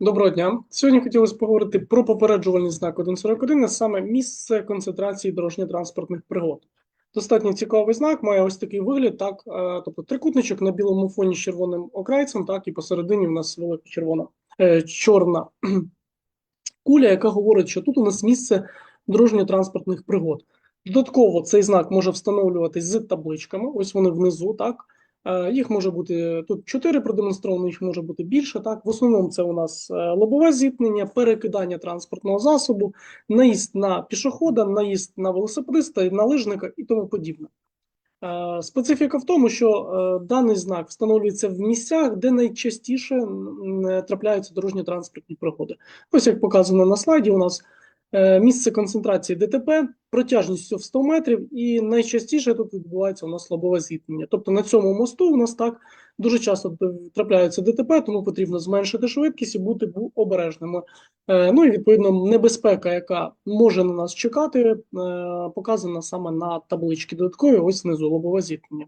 Доброго дня. Сьогодні хотілося поговорити про попереджувальний знак 141, а саме місце концентрації дорожньо-транспортних пригод. Достатньо цікавий знак, має ось такий вигляд, так, е, тобто трикутничок на білому фоні з червоним окрайцем, так, і посередині в нас велика червона, е, чорна куля, яка говорить, що тут у нас місце дорожньо-транспортних пригод. Додатково цей знак може встановлюватись з табличками, ось вони внизу, так. Е, Їх може бути тут чотири продемонстровано, їх може бути більше. Так, в основному це у нас е, лобове зіткнення, перекидання транспортного засобу, наїзд на пішохода, наїзд на велосипедиста, на лижника і тому подібне. Е, Специфіка в тому, що е, даний знак встановлюється в місцях, де найчастіше е, трапляються дорожньо-транспортні пригоди. Ось як показано на слайді, у нас е, місце концентрації ДТП протяжністю в 100 метрів, і найчастіше тут відбувається у нас лобове зіткнення. Тобто на цьому мосту у нас так дуже часто трапляються ДТП, тому потрібно зменшити швидкість і бути обережними. Е, Ну і відповідно небезпека, яка може на нас чекати, е, показана саме на табличці додаткові, ось знизу лобове зіткнення.